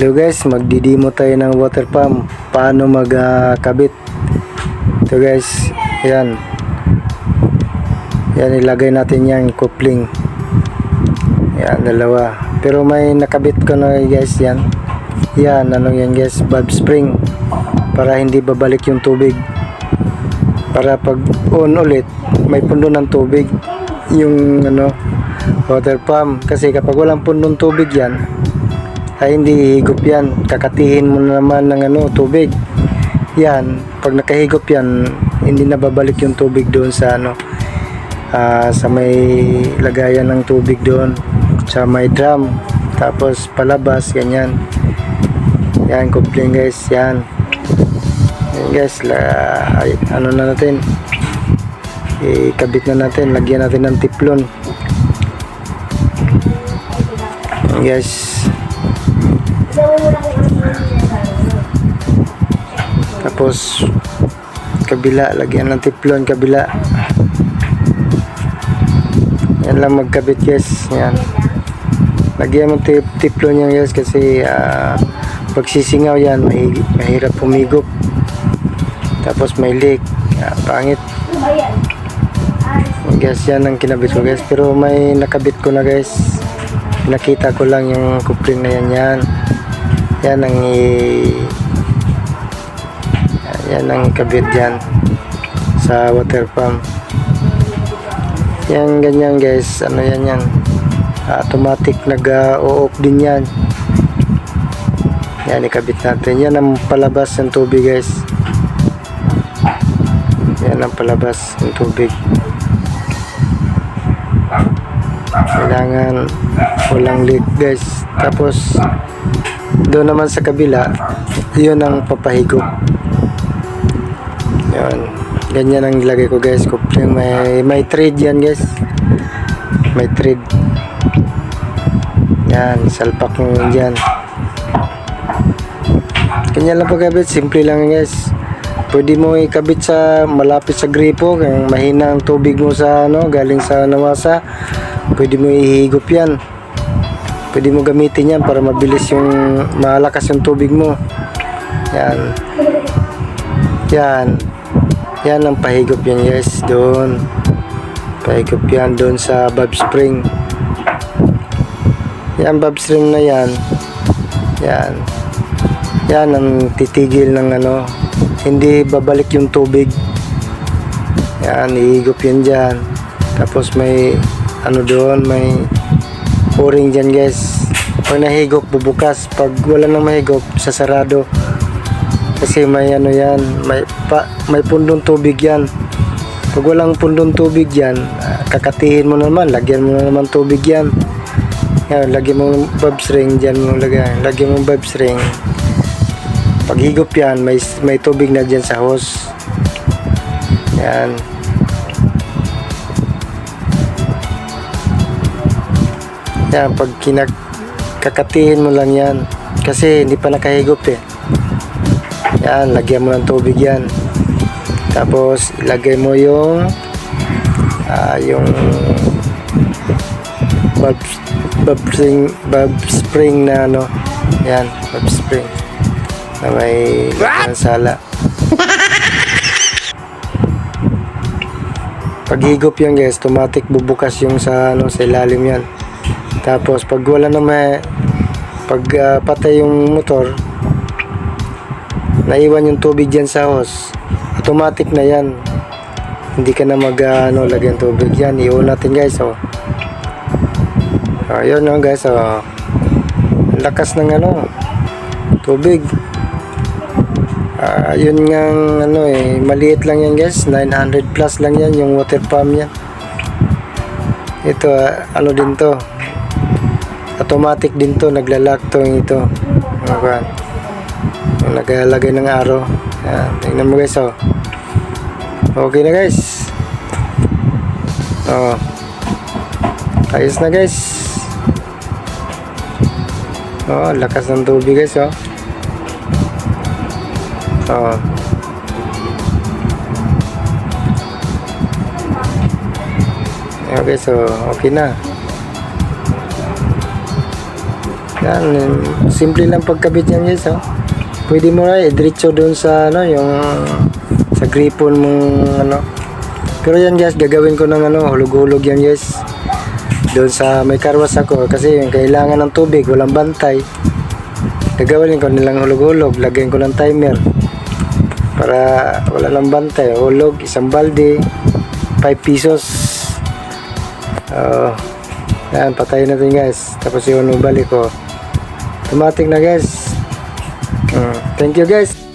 Hello guys, magdidimo tayo ng water pump. Paano magkabit? Ito guys, yan. Yan, ilagay natin yan, coupling. Yan, dalawa. Pero may nakabit ko na guys, yan. Yan, ano yan guys, valve spring. Para hindi babalik yung tubig. Para pag on ulit, may pundo ng tubig. Yung ano, water pump. Kasi kapag walang pundong tubig yan, ay hindi higop yan. Kakatihin mo na naman ng ano, tubig. Yan, pag nakahigop yan, hindi na babalik yung tubig doon sa ano, ah, sa may lagayan ng tubig doon, sa may drum. Tapos palabas, ganyan. Yan, coupling guys, yan. Guys, la, ay, ano na natin, ikabit na natin, lagyan natin ng tiplon. Guys, Tapos kabila, lagyan ng tiplon kabila. Yan lang magkabit guys. Yan. Lagyan mo tiplon yan guys kasi ah, pag sisingaw yan, may, mahirap pumigop. Tapos may leak. Ah, pangit. Guys, yan ang kinabit ko guys. Pero may nakabit ko na guys. Nakita ko lang yung coupling na yan yan. Yan ang i yan ang kabit dyan sa water pump. Yan ganyan guys. Ano yan yan? Automatic nag uh, off din yan. Yan ikabit natin. Yan ang palabas ng tubig guys. Yan ang palabas ng tubig kailangan walang leak guys tapos doon naman sa kabila yun ang papahigop yun. Ganyan ang ilagay ko guys. Coupling. May, may thread yan guys. May thread. Yan. Salpak mo dyan. Ganyan lang pagkabit. Simple lang guys. Pwede mo ikabit sa malapit sa gripo. Kung mahina ang tubig mo sa ano, galing sa nawasa. Pwede mo ihigop yan. Pwede mo gamitin yan para mabilis yung malakas yung tubig mo. Yan. Yan. Yan ang pahigop yan guys doon. Pahigop yan doon sa valve spring. Yan valve spring na yan. Yan. Yan ang titigil ng ano. Hindi babalik yung tubig. Yan, ihigop yan dyan. Tapos may ano doon, may o-ring dyan guys. Pag nahigop, bubukas. Pag wala nang mahigop, sasarado. Kasi may ano yan may pa, may pundong tubig yan. Pag walang pundong tubig yan kakatihin mo naman lagyan mo na naman tubig yan. Yan lagyan mo ng valve string dyan mo lagyan lagyan mo ng valve string pag higop yan may, may tubig na dyan sa hose. Yan yan pag kinak kakatihin mo lang yan kasi hindi pa nakahigop eh yan, lagyan mo ng tubig yan. Tapos, ilagay mo yung ah, yung bulb, bulb spring, bulb spring na ano. Yan, bulb spring. Na may ng sala. Pag higop yan guys, automatic bubukas yung sa ano sa ilalim yan. Tapos pag wala na may pag ah, patay yung motor, naiwan yung tubig dyan sa hose. Automatic na yan. Hindi ka na mag uh, ano, lagyan tubig yan. Iwan natin guys oh. oh yun no guys oh. lakas ng ano tubig. Uh, yun nga ano eh maliit lang yan guys. 900 plus lang yan yung water pump yan ito uh, ano din to automatic din to naglalak to ito. Ano nagalagay ng araw yan, tingnan mo guys oh. Okay na guys. Oh. Ayos na guys. Oh lakas ng tubig guys oh. Oh. Okay so okay na Yan, simple lang pagkabit yan guys, oh. Pwede mo na i-diretso doon sa ano, yung sa gripon mong ano. Pero yan guys, gagawin ko ng ano, hulog-hulog yan guys. Doon sa may karwas ako kasi yung kailangan ng tubig, walang bantay. Gagawin ko nilang hulog-hulog, lagyan ko ng timer. Para wala lang bantay, hulog, isang balde, 5 pesos. Oh, yan, patayin natin guys. Tapos yung balik ko. Automatic na guys. Mm, thank you guys.